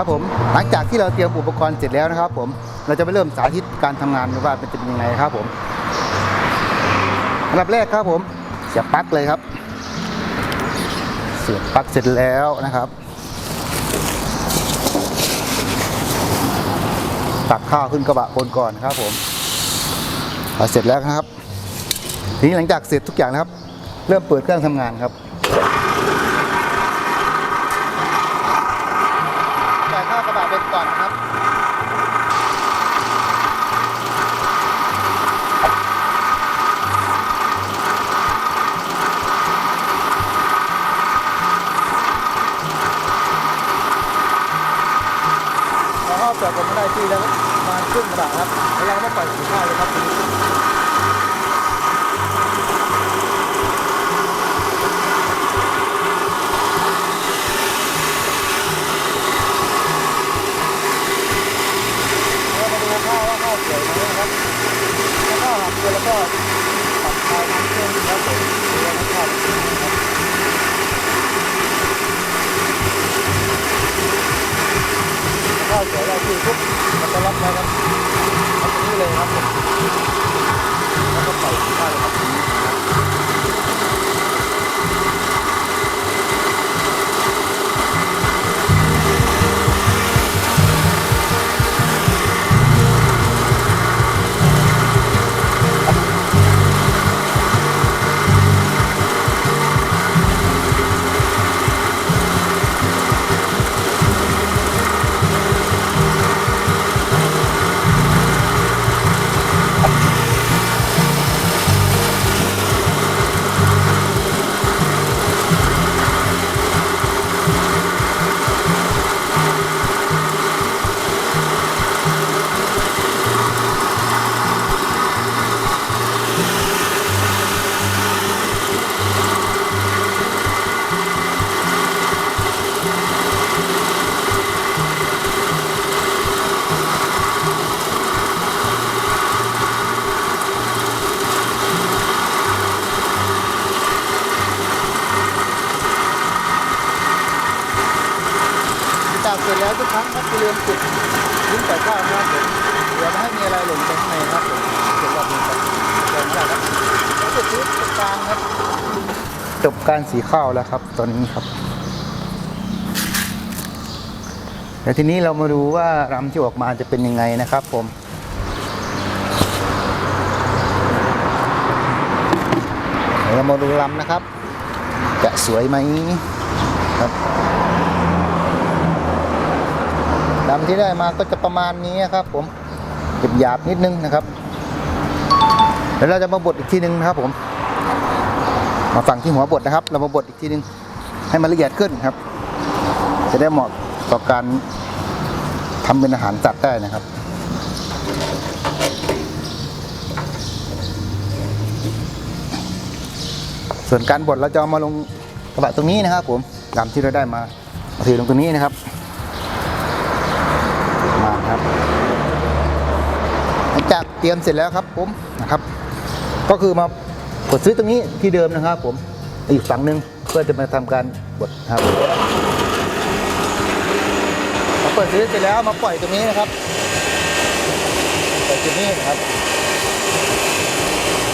ครับผมหลังจากที่เราเตรียมอุปกรณ์เสร็จแล้วนะครับ ผมเราจะไปเริ่มสาธิตการทำงานว่าเป็นยังไงครับผมอันดับแรกครับผมเสียบปลั๊กเลยครับ เสียบปลั๊กเสร็จแล้วนะครับตักข้าวขึ้นกระบะคนก่อนครับ ผมพอเสร็จแล้วนะครับทีนี้หลังจากเสร็จทุกอย่างนะครับ เริ่มเปิดเครื่องทำงานครับ จ่ายค่ากระบะไปก่อนนะครับเราเข้าเปลือกผมได้ที่แล้วมาณครึ่งกระบะครับแล้วเราก็มาปล่อยสีข้าเลยครับ ข้วหักเกินแล้วก็ตัดคายน้ำเครื่องครับผมดูว่าข้าวเป็นยังไงครับข้าวสวยเราที่ปุ๊บมันจะรับไว้ครับทำตรงนี้เลยครับผมแล้วก็ปล่อยข้าวเลยครับ เร็จแล้วทุกครั้งครับอย่าลืมปิดลิ้นใส่ข้าวนะครับผมอย่าไม่ให้มีอะไรหล่นไปข้างในครับผมเสร็จรอบนี้ครับเดินได้ครับแล้วจุดที่ตรงกลางครับจบการสีข้าวแล้วครับ ตอนนี้ครับเดี๋ยวทีนี้เรามาดูว่ารำที่ออกมาจะเป็นยังไงนะครับ ผมเดี๋ยวเรามาดูลำนะครับ จะสวยไหมครับ ดำที่ได้มาก็จะประมาณนี้ครับ ผมหยาบๆนิดนึงนะครับแล้วเราจะมาบดอีกทีนึงนะครับ ผม มาฝั่งที่หัวบดนะครับ เรามาบดอีกทีนึง ให้มันละเอียดขึ้นครับ จะได้เหมาะต่อการทำเป็นอาหารจัดได้นะครับส่วนการบดเราจะเอามาลงกระบะตรงนี้นะครับ ผมดำที่เราได้มาเอาถือลงตรงนี้นะครับ มาครับหลังจากเตรียมเสร็จแล้วครับผมนะครับ ก็คือมากดซื้อตรงนี้ที่เดิมนะครับ ผมอีกฝั่งหนึ่งเพื่อจะมาทำการบดครับพอเปิดซื้อเสร็จแล้วมาปล่อยตรงนี้นะครับปล่อยตรงนี้นะครับ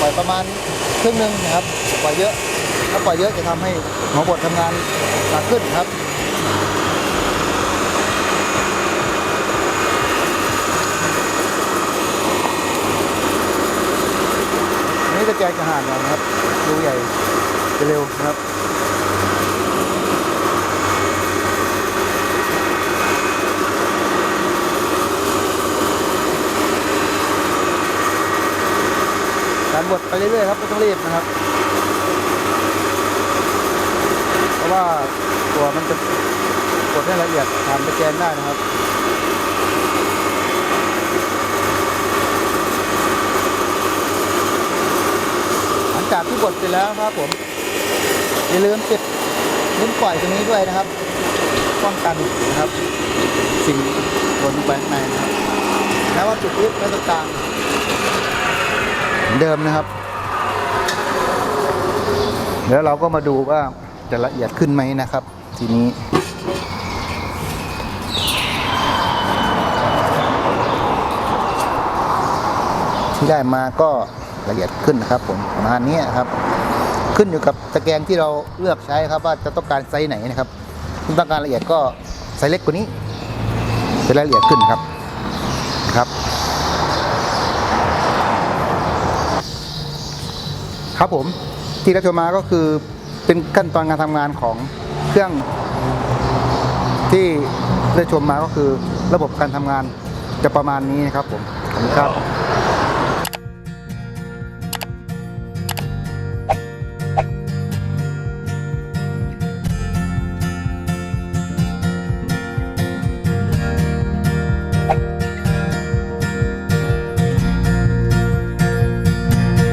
ปล่อยประมาณครึ่งหนึ่งนะครับปล่อยเยอะถ้าปล่อยเยอะจะทำให้หัวบดทำงานหนักขึ้นครับ อันนี้ตะแกจะห่างหน่อยนะครับดูใหญ่จะเร็วนะครับการบดไปเรื่อยๆครับไม่ต้องรีบนะครับ เพราะว่าตัวมันจะบดให้ละเอียดผ่านตะแกรงได้นะครับ กดไปแล้วครับผม อย่าลืมปิดลุ้นปล่อยตรงนี้ด้วยนะครับ ป้องกันนะครับ สิ่งหล่นไปในนะครับ แล้วว่าจุดยึดไว้ตรงกลางเดิมนะครับ แล้วเราก็มาดูว่าจะละเอียดขึ้นไหมนะครับ ทีนี้ที่ได้มาก็ ละเอียดขึ้นนะครับผมประมาณนี้ครับ ขึ้นอยู่กับตะแกรงที่เราเลือกใช้ครับว่าจะต้องการไซส์ไหนนะครับถ้าต้องการละเอียดก็ไซส์เล็กกว่านี้จะละเอียดขึ้นครับครับ ครับผมที่เราชมมาก็คือเป็นขั้นตอนการทำงานของเครื่องที่ได้ชมมาก็คือระบบการทำงานจะประมาณนี้นะครับผมขอบคุณครับ